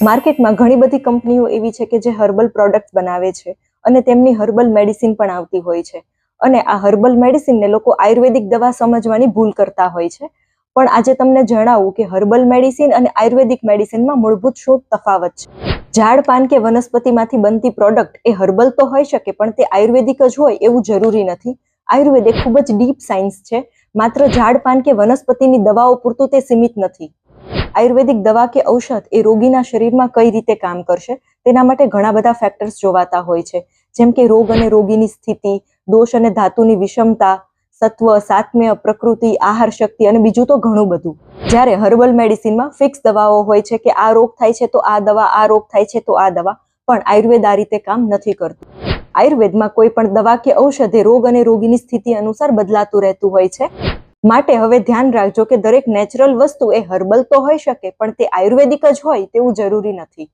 માર્કેટમાં ઘણી બધી કંપનીઓ એવી છે કે જે હર્બલ પ્રોડક્ટ બનાવે છે અને તેમની હર્બલ મેડિસિન પણ આવતી હોય છે. અને આ હર્બલ મેડિસિનને લોકો આયુર્વેદિક દવા સમજવાની ભૂલ કરતા હોય છે. પણ આજે તમને જણાવું કે હર્બલ મેડિસિન અને આયુર્વેદિક મેડિસિનમાં મૂળભૂત શું તફાવત છે. ઝાડ, પાન કે વનસ્પતિમાંથી બનતી પ્રોડક્ટ એ હર્બલ તો હોઈ શકે, પણ તે આયુર્વેદિક જ હોય એવું જરૂરી નથી. આયુર્વેદ એ ખૂબ જ ડીપ સાયન્સ છે. માત્ર ઝાડ, પાન કે વનસ્પતિની દવાઓ પૂરતું તે સીમિત નથી. આયુર્વેદિક દવા કે ઔષધ એ રોગીના શરીરમાં કઈ રીતે કામ કરશે તેના માટે ઘણા બધા ફેક્ટર્સ જોવાતા હોય છે. જેમ કે રોગ અને રોગીની સ્થિતિ, દોષ અને ધાતુની વિષમતા, સત્વ, સાત્મ્ય, પ્રકૃતિ, આહાર શક્તિ અને બીજું તો ઘણું બધું. જ્યારે હર્બલ મેડિસિનમાં ફિક્સ દવાઓ હોય છે કે આ રોગ થાય છે તો આ દવા, આ રોગ થાય છે તો આ દવા, પણ આયુર્વેદ આ રીતે કામ નથી કરતું. આયુર્વેદમાં કોઈ પણ દવા કે ઔષધ એ રોગ અને રોગીની સ્થિતિ અનુસાર બદલાતું રહેતું હોય છે. માટે હવે ધ્યાન રાખજો કે દરેક નેચરલ વસ્તુ એ હર્બલ તો હોઈ શકે, પણ તે આયુર્વેદિક જ હોય તેવું જરૂરી નથી.